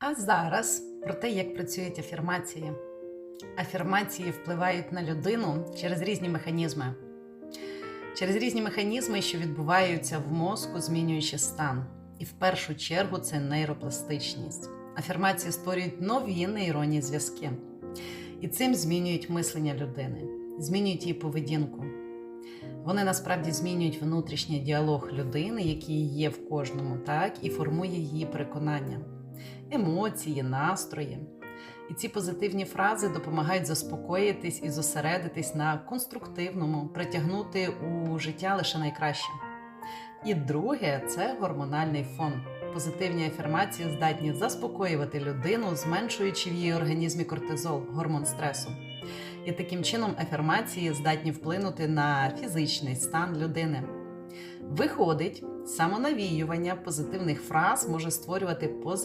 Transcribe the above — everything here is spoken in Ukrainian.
А зараз про те, як працюють афірмації. Афірмації впливають на людину через різні механізми. Через різні механізми, що відбуваються в мозку, змінюючи стан. І в першу чергу це нейропластичність. Афірмації створюють нові нейронні зв'язки. І цим змінюють мислення людини, змінюють її поведінку. Вони насправді змінюють внутрішній діалог людини, який є в кожному, так, і формує її переконання, емоції, настрої. І ці позитивні фрази допомагають заспокоїтись і зосередитись на конструктивному, притягнути у життя лише найкраще. І друге це гормональний фон. Позитивні афірмації здатні заспокоювати людину, зменшуючи в її організмі кортизол, гормон стресу. І таким чином афірмації здатні вплинути на фізичний стан людини. Виходить, самонавіювання позитивних фраз може створювати позитивні